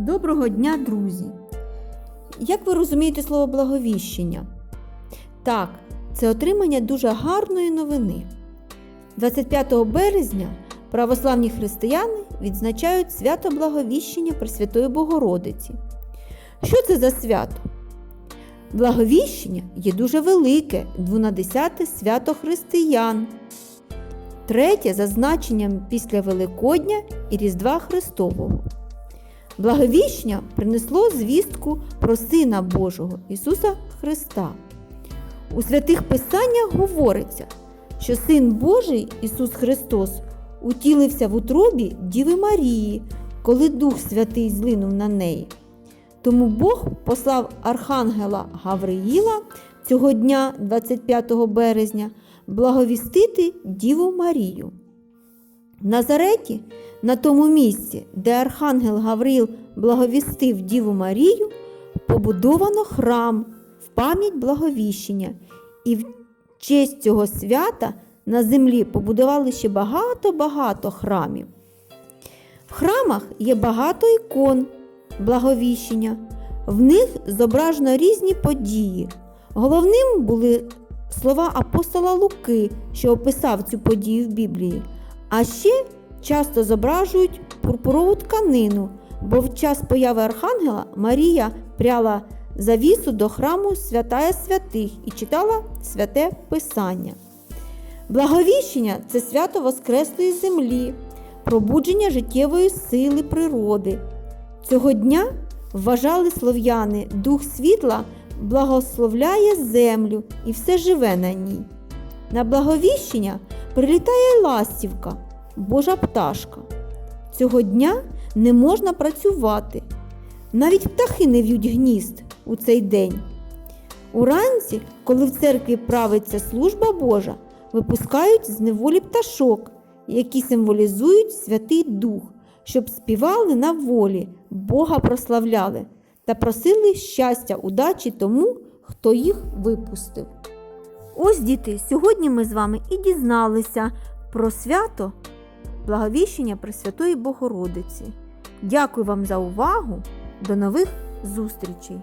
Доброго дня, друзі! Як ви розумієте слово благовіщення? Так, це отримання дуже гарної новини. 25 березня православні християни відзначають свято Благовіщення Пресвятої Богородиці. Що це за свято? Благовіщення є дуже велике, 12 свято християн. Третє за значенням після Великодня і Різдва Христового. Благовіщення принесло звістку про Сина Божого Ісуса Христа. У святих Писаннях говориться, що Син Божий Ісус Христос утілився в утробі Діви Марії, коли Дух Святий злинув на неї. Тому Бог послав Архангела Гавриїла цього дня, 25 березня, благовістити Діву Марію. В Назареті, на тому місці, де Архангел Гавриїл благовістив Діву Марію, побудовано храм в пам'ять благовіщення, і в честь цього свята на землі побудували ще багато-багато храмів. В храмах є багато ікон благовіщення, в них зображено різні події. Головним були слова апостола Луки, що описав цю подію в Біблії. А ще часто зображують пурпурову тканину, бо в час появи Архангела Марія пряла завісу до храму святая святих і читала святе Писання. Благовіщення це свято Воскреслої землі, пробудження життєвої сили природи. Цього дня вважали слов'яни, дух світла благословляє землю і все живе на ній. На благовіщення прилітає ластівка, Божа пташка. Цього дня не можна працювати. Навіть птахи не в'ють гнізд у цей день. Уранці, коли в церкві правиться служба Божа, випускають з неволі пташок, які символізують Святий Дух, щоб співали на волі, Бога прославляли та просили щастя, удачі тому, хто їх випустив. Ось, діти, сьогодні ми з вами і дізналися про свято Благовіщення Пресвятої Богородиці. Дякую вам за увагу. До нових зустрічей!